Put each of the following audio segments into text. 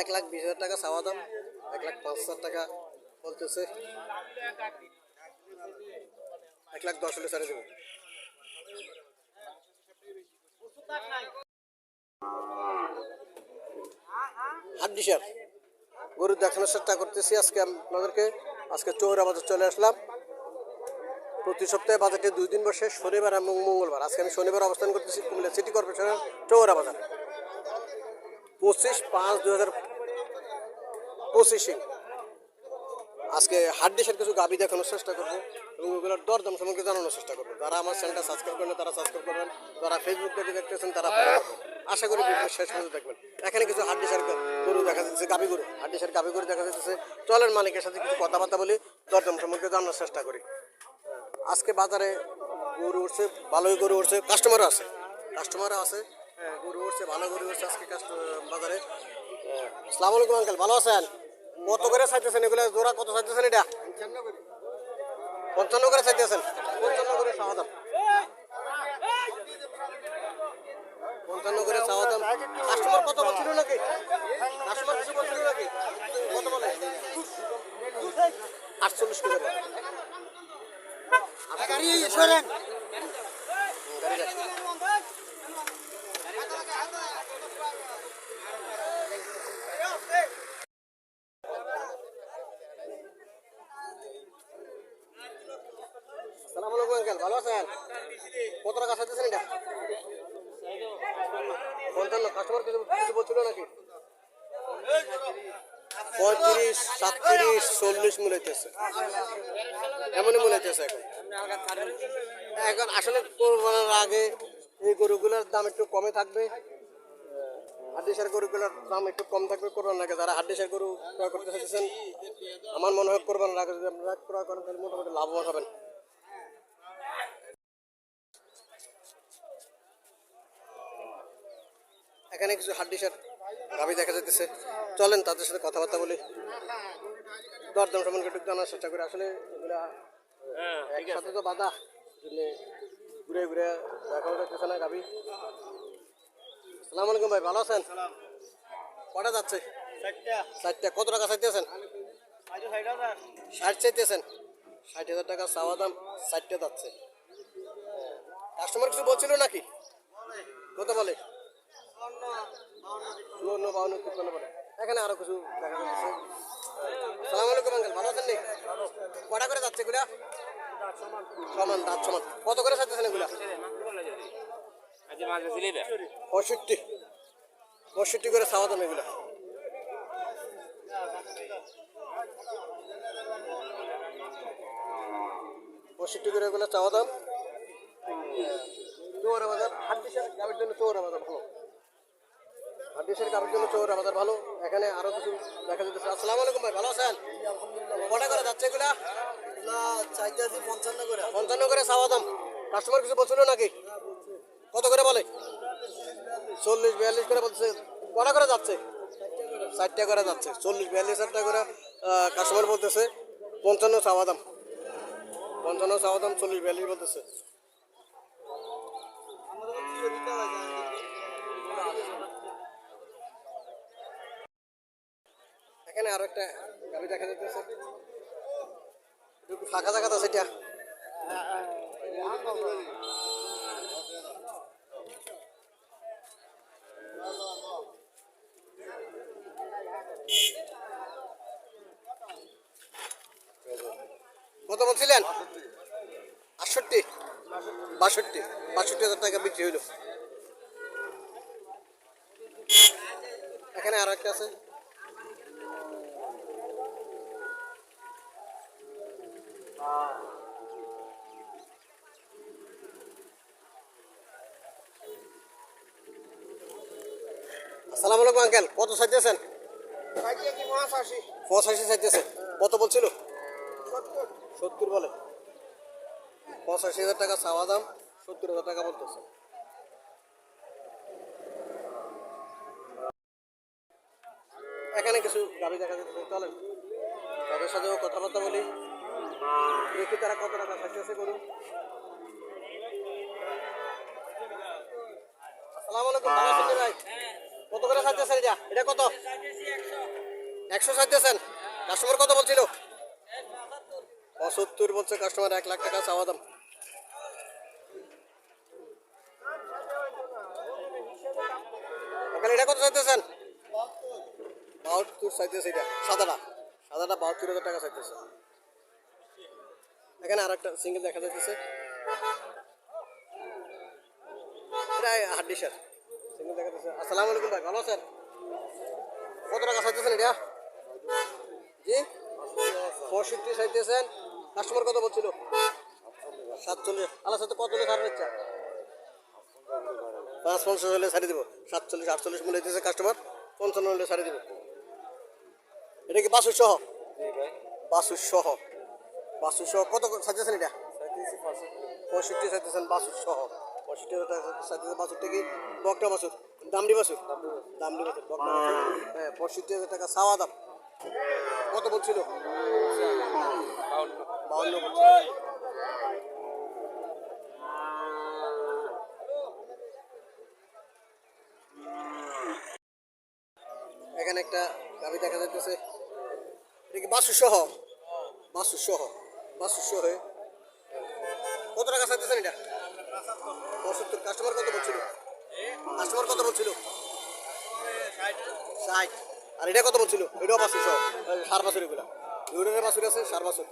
এক লাখ বিশ হাজার টাকা চাওয়া দাম, এক লাখ পাঁচ হাজার টাকা বলতেছে। এক লাখ দশ হলে ছেড়ে দেবো। হাড্ডিসার গরু দেখানোর চেষ্টা করতেছি আজকে আপনাদেরকে। আজকে চৌরা বাজার চলে আসলাম। প্রতি সপ্তাহে বাজারটি দুই দিন বসে, শনিবার এবং মঙ্গলবার। আজকে আমি শনিবার অবস্থান করতেছি কুমিল্লা সিটি কর্পোরেশনের চৌরা বাজার। পঁচিশ পাঁচ দু হাজার পঁচিশে। আজকে হাট ডিশের কিছু গাবি দেখানোর চেষ্টা করব এবং ওগুলোর দরদাম সম্পর্কে জানানোর চেষ্টা করব। যারা আমার চ্যানেলটা সাবস্ক্রাইব তারা সাবস্ক্রাইব করবেন। যারা ফেসবুক দেখতেছেন, তারা আশা করি শেষ পর্যন্ত দেখবেন। এখানে কিছু হাট ডিশের গরু দেখা যাচ্ছে, গাবি গরু। হাট ডিশের গাবি গরু দেখা যাচ্ছে। চলেন মালিকের সাথে কিছু কথাবার্তা বলি, দরদাম সম্পর্কে জানানোর চেষ্টা করি। আজকে বাজারে গরু উঠছে, ভালোই গরু উঠছে কাস্টমারও আছে। কাস্টমারও আছে। আছেন? কত করে এগুলো? জোড়া কত এটা? পঞ্চান্ন করে পঞ্চান্ন করে পঞ্চান্ন করে কাস্টমার কত বলছিল নাকি? কাস্টমার কিছু বলছিল নাকি? কত বলে? আটচল্লিশ করে। আঙ্কেল, ভালো আছেন? কত টাকা চাইতেছেন এটা? পঞ্চান্ন কাস্টমার কিছু কিছু বলছিল নাকি? পঁয়ত্রিশ, সাতত্রিশ, চল্লিশ মূলাইতেছে এমনই মূলাইতেছে এখন। এখন আসলে কোরবানের আগে এই গরুগুলোর দাম একটু কমে থাকবে। হাড্ডিসার গরুগুলোর দাম একটু কম থাকবে কোরবানের আগে। যারা হাড্ডিসার গরু ক্রয় করতে চাইছেন আমার মনে হয় কোরবানের আগে যদি আপনারা ক্রয় করেন, তাহলে মোটামুটি লাভবান হবেন। এখানে কিছু হাড্ডিসার গাভি দেখা যাইতেছে। চলেন তাদের সাথে কথাবার্তা বলি। দরদাম সম্পর্কে একটু জানার চেষ্টা করি। আসলে এগুলা একসাথে তো বাধা। ঘুরে ঘুরে দেখানো যাচ্ছে না গাভি। সালাম আলাইকুম ভাই ভালো আছেন? কটা যাচ্ছে? ষাটটা কত টাকা চাইতেছেন? ষাট চাইতেছেন? ষাট হাজার টাকা চাওয়া দাম ষাটটা যাচ্ছে। কাস্টমার কিছু বলছিল নাকি? কত বলে। চুয়ান্ন, বাউন্ন, তিপ্পান্ন বলে এখানে আরও কিছু দেখা যাচ্ছে। সালাম আলাইকুম, আঙ্কেল। ভালো আছেন কটা করে যাচ্ছে এগুলা? সমান, দাঁত সমান। কত করে চাইতেছেন এগুলা? পঁয়ষট্টি। পঁয়ষট্টি করে দাম এগুলা। পঁয়ষট্টি করে এগুলো চাওয়া দাম চৌরা বাজার হাড্ডিসের গাড়ির জন্য চৌরা বাজার ভালো। হাড্ডিসের গাড়ির জন্য চৌরা বাজার ভালো। এখানে আরও কিছু দেখা যাচ্ছে আসসালামু আলাইকুম ভাই ভালো আছেন? কটা করে যাচ্ছে এগুলা? না চাইতে আছি পঞ্চান্ন করে। পঞ্চান্ন করে চাওয়া দাম। কাস্টমার কিছু বলছিল নাকি? কত করে বলে? চল্লিশ বিয়াল্লিশ করে বলছে। কটা করে যাচ্ছে? ষাটটা করে যাচ্ছে। চল্লিশ বিয়াল্লিশ টাকা করে কাস্টমার বলতেছে পঞ্চান্ন চাওয়া দাম। পঞ্চান্ন চাওয়া দাম চল্লিশ বিয়াল্লিশ বলতেছে। এখানে আরও একটা গাড়ি দেখা যাচ্ছে একটু ফাঁকা জায়গা তো সেটা কত বলছিলেন? আটষট্টি? বাষট্টি। বাষট্টি হাজার টাকা বিক্রি হইল। এখানে আরও একটা আছে। আসসালামু আলাইকুম আঙ্কেল। কত চাইতেছেন? পঁচাশি। চাইতেছে কত বলছিল? সত্তর বলে। পঁচাশি হাজার টাকা চাওয়া দাম সত্তর হাজার টাকা বলতেছে। এখানে কিছু গাড়ি দেখা যাচ্ছে চলেন। তাদের সাথেও কথাবার্তা বলি। দেখি তারা কত টাকা আসসালামু আলাইকুম ভাই? কত করে এটা? কত? কাস্টমার কত বলছিল? পঁচাত্তর বলছে কাস্টমার এক লাখ টাকা চাওয়া দাম। এটা কত চাইতেছেন? বাহাত্তর চাইতেছে এটা। সাদাটা। সাদাটা বাহাত্তর হাজার টাকা চাইতেছে। এখানে আর একটা সিঙ্গেল দেখা যাইতেছে। এটা হাড্ডি স্যার সিঙ্গেল দেখা যাচ্ছে আসসালামু আলাইকুম ভাই ভালো আছেন? কত টাকা চাইতেছেন এটা? জি? পঁয়ষট্টি চাইতেছেন। কাস্টমার কত বলছিল? সাতচল্লিশ। আল্লাহ সাথে কত হলে ছাড়ার ইচ্ছা পাঁচ পঞ্চাশ হলে ছাড়ি দেবো। সাতচল্লিশ আটচল্লিশ মূল্য দিতেছে কাস্টমার পঞ্চান্ন হলে ছাড়ি দেবো। এটা কি বাসুর সহ? বাসুর সহ। বাসুর সহ কত সাজেছেন এটা? পঁয়ষট্টি সাজেছেন বাসুর সহ পঁয়ষট্টি সাজেছেন বাসুরটা কি? বকটা বাসুর দামডি বাসুর দামডি বাসুর বকটা হ্যাঁ পঁয়ষট্টি হাজার টাকা চাওয়া দাম। কত বলছিল? বাউন্ন এখানে একটা গাড়ি দেখা যাইতেছে। এটা কি বাসু সহ? বাসু সহ। বাসু সহ কত টাকা চাইতেছেন এটা? পঁচাত্তর। কাস্টমার কত বলছিল? কাস্টমার কত বলছিল? ষাট। আর এটা কত বলছিল? এটাও এই সার বাছুর এগুলা। দুইটার বাছুর আছে, সার বাছুর।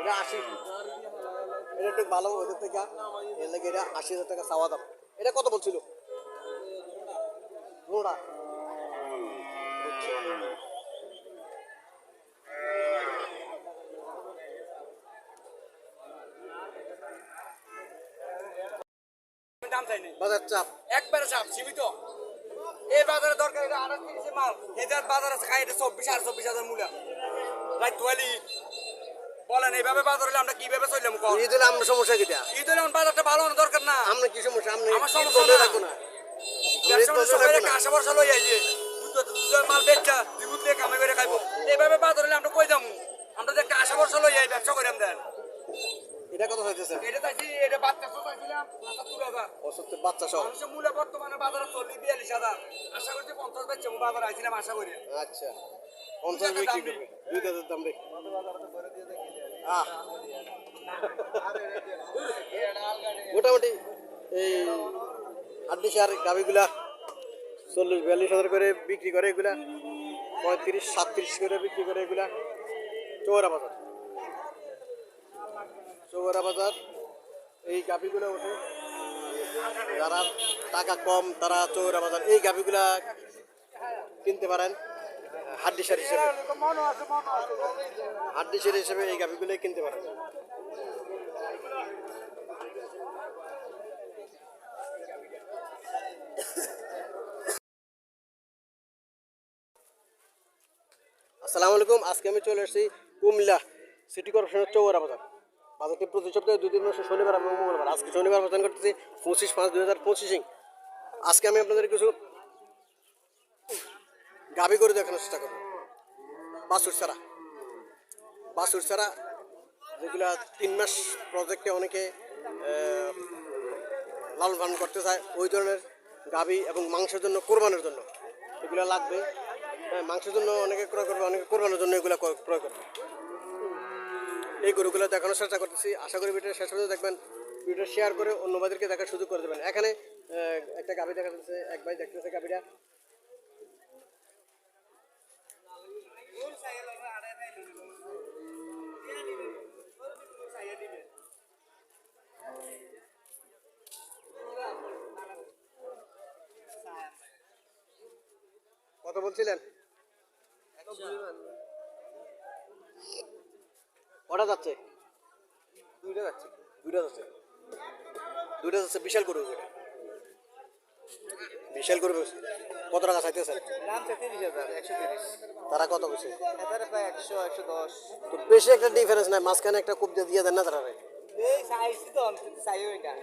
এটা আশি। এটা একটু ভালো, ওদের থেকে। এর লাগে এটা আশি হাজার টাকা চাওয়া দাম। এটা কত বলছিল? নোড়া দাম চাইনি বাজার চাপ। একবারে চাপ সীমিত। এই বাজারে দরকার এটা আঠাশ তিরিশে মাল এদের বাজার আছে খাই এটা চব্বিশ আর চব্বিশ হাজার মূল্য। রাই তোয়ালি বলেন এইভাবে বাজার হলে আমরা কীভাবে চললাম কল ঈদ হলে আমরা সমস্যা কিটা ঈদ হলে আমার বাজারটা ভালো হওয়ার দরকার না। আমরা কি সমস্যা? আমরা আমার সমস্যা না। থাকব না। আমরা ঈদ ব্যবসা বন্ধ সবাই থাকব না। আশা ভরসা লই আইছে দুধের মাল বেচা দিবুত দিয়ে কামে করে খাইবো। এইভাবে বাজার হলে আমরা কই যাব? আমরা যে আশা লই আই ব্যবসা করে দেন এটা কত এটা চাইছি এটা বাচ্চা সব চাইছিলাম পঁচাত্তর হাজার। পঁচাত্তর বাচ্চা সহ? মানুষের মূল্য বর্তমানে বাজারে চল্লিশ বিয়াল্লিশ হাজার। আশা করছি পঞ্চাশ বেচছে বাজারে আইছিলাম আশা করি। আচ্ছা। পঞ্চাশ বিক্রি করবে। দুই হাজার দাম মোটামুটি এই হাড্ডি সার গাভিগুলা চল্লিশ বিয়াল্লিশ হাজার করে বিক্রি করে এগুলা। পঁয়ত্রিশ সাতত্রিশ করে বিক্রি করে এগুলা। চৌরা বাজার। চৌরা বাজার। এই গাভিগুলো ওঠে। যারা টাকা কম, তারা চৌরা বাজার। এই গাভিগুলা কিনতে পারেন হাড্ডি সার হিসেবে। হাড্ডি সার হিসেবে এই গাভিগুলোই কিনতে পারেন। আসসালামু আলাইকুম। আজকে আমি চলে এসেছি কুমিল্লা সিটি কর্পোরেশনের চৌরা বাজার। বাজারটি প্রতি সপ্তাহে দুই দিন মাসে শনিবার এবং মঙ্গলবার। আজকে শনিবার প্রদান করতেছি পঁচিশ পাঁচ দুই হাজার পঁচিশিং আজকে আমি আপনাদের কিছু গাবি করে দেখানোর চেষ্টা করব। বাসুর ছাড়া বাসুর ছাড়া যেগুলা তিন মাস প্রজেক্টে অনেকে লালন পালন করতে চায়, ওই ধরনের গাবি এবং মাংসের জন্য, কোরবানোর জন্য এগুলো লাগবে। হ্যাঁ মাংসের জন্য অনেকে ক্রয় করবে, অনেকে কোরবানোর জন্য এগুলো ক্রয় করবে। এই গরুগুলো দেখানোর চেষ্টা করতেছি। আশা করি ভিডিও শেষ পর্যন্ত দেখবেন। ভিডিও শেয়ার করে অন্যবাদেরকে দেখার সুযোগ করে দেবেন। এখানে একটা গাভি দেখা যাচ্ছে, এক ভাই দেখতেছে গাভিটা। কত বলছিলেন? কটা যাচ্ছে? দুইটা যাচ্ছে। দুইটা যাচ্ছে। দুইটা যাচ্ছে বিশাল গরু এটা। বিশাল গরু কত টাকা চাইতেছেন? দাম তিরিশ হাজার একশো তিরিশ। তারা কত বলছে? প্রায় একশো একশো দশ। তো বেশি একটা ডিফারেন্স নাই মাঝখানে একটা কূপ দিয়ে দেন না তারা? এই চাইছি তো চাইও এটা।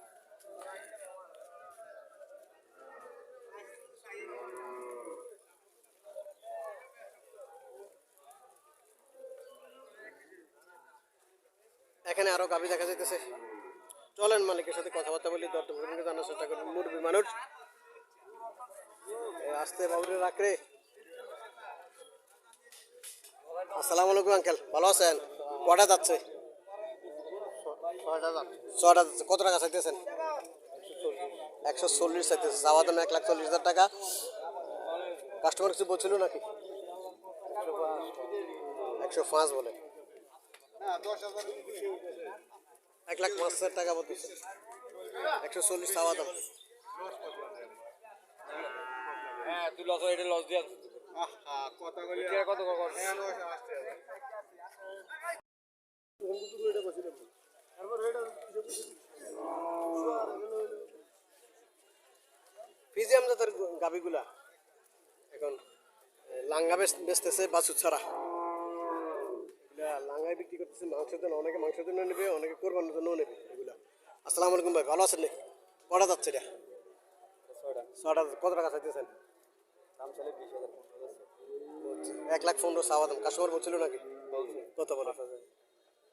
এখানে আরও গাভি দেখা যাইতেছে। চলেন মালিকের সাথে কথাবার্তা বলি দরদাম করে জানার চেষ্টা করি। মুরবি মানুষ। আসতে বাবুরে রাখরে আসসালামু আলাইকুম, আঙ্কেল। ভালো আছেন? কটা যাচ্ছে? ছটা যাচ্ছে। কত টাকা চাইতেছেন? একশো চল্লিশ চাইতেছে। চাওয়া দাম এক লাখ চল্লিশ হাজার টাকা। কাস্টমার কিছু বলছিল নাকি? একশো পাঁচ বলে। এক লাখ পাঁচ হাজার টাকা বলতেছে একশো চল্লিশ চাওয়া দাম। হ্যাঁ তুই লস এটা লস দিয়া কথা বলি কত কর? ফিজে আমজাদের গাবিগুলা এখন লাঙ্গা বেচ- বেচতেছে বাছুর ছাড়া। লাঙ্গায় বিক্রি করতেছে মাংসের জন্য অনেকে মাংসের জন্য নেবে অনেকে কোরবানোর জন্য নেবে এগুলা। আসসালামু আলাইকুম ভাই ভালো আছেন নে কটা যাচ্ছে এটা? ছটা কত টাকা চাইতেছেন? এক লাখ পনেরো চাওয়া দাম। কাস্টমার বলছিল নাকি? কত বলে?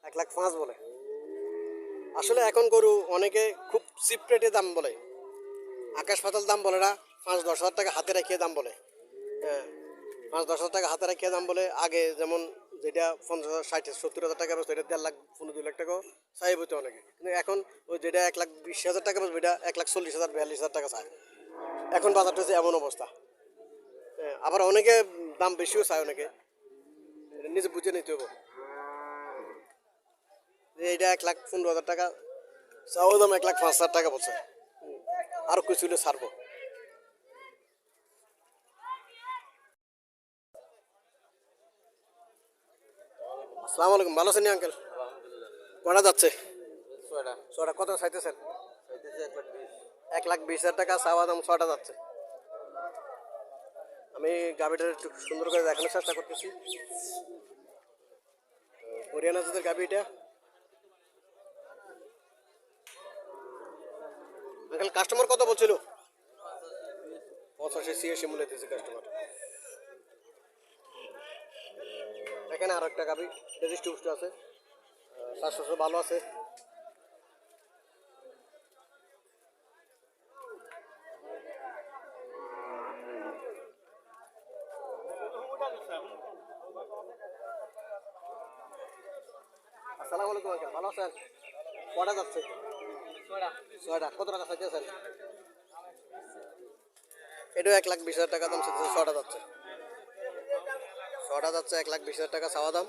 এক লাখ পাঁচ বলে। আসলে এখন গরু অনেকে খুব চিপ রেটে দাম বলে। আকাশ পাতাল দাম বলে না পাঁচ দশ হাজার টাকা হাতে রেখে দাম বলে। হ্যাঁ পাঁচ দশ হাজার টাকা হাতে রেখে দাম বলে। আগে যেমন যেটা পঞ্চাশ হাজার ষাট সত্তর হাজার টাকা বেচতো এটা দেড় লাখ পনেরো দুই লাখ টাকাও চাই হতো অনেকে। কিন্তু এখন ওই যেটা এক লাখ বিশ হাজার টাকা বেচবে এটা এক লাখ চল্লিশ হাজার বিয়াল্লিশ হাজার টাকা চায় এখন বাজারটা হচ্ছে এমন অবস্থা। হ্যাঁ, আবার অনেকে দাম বেশিও চায় অনেকে। নিজে বুঝে নিতে হবে। যে এটা এক লাখ পনেরো হাজার টাকা চাও দাম এক লাখ পাঁচ হাজার টাকা বলছে। আরও কিছু ছাড়বো। আসসালামু আলাইকুম ভালো আছেন আঙ্কেল কটা যাচ্ছে? ছটা কত চাইতেছেন? এক লাখ বিশ। হাজার টাকা চাওয়া দাম ছটা যাচ্ছে। আমি গাবিটা একটু সুন্দর করে দেখানোর চেষ্টা করতেছি। হরিয়ানা জাতের গাবি এটা আঙ্কেল কাস্টমার কত বলছিল? পঁচাশি ছিয়াশি মূল্য দিয়েছে কাস্টমার এখানে আর একটা গাবি উষ্ট আছে। স্বাস্থ্য ভালো আছে। আসসালামু আলাইকুম আঙ্কেল, ভালো আছেন? কটা যাচ্ছে? ছয়টা। কত টাকা চাইতেছেন? এটাও এক লাখ বিশ হাজার টাকা দাম ছটা যাচ্ছে। ছটা যাচ্ছে এক লাখ বিশ হাজার টাকা চাওয়া দাম।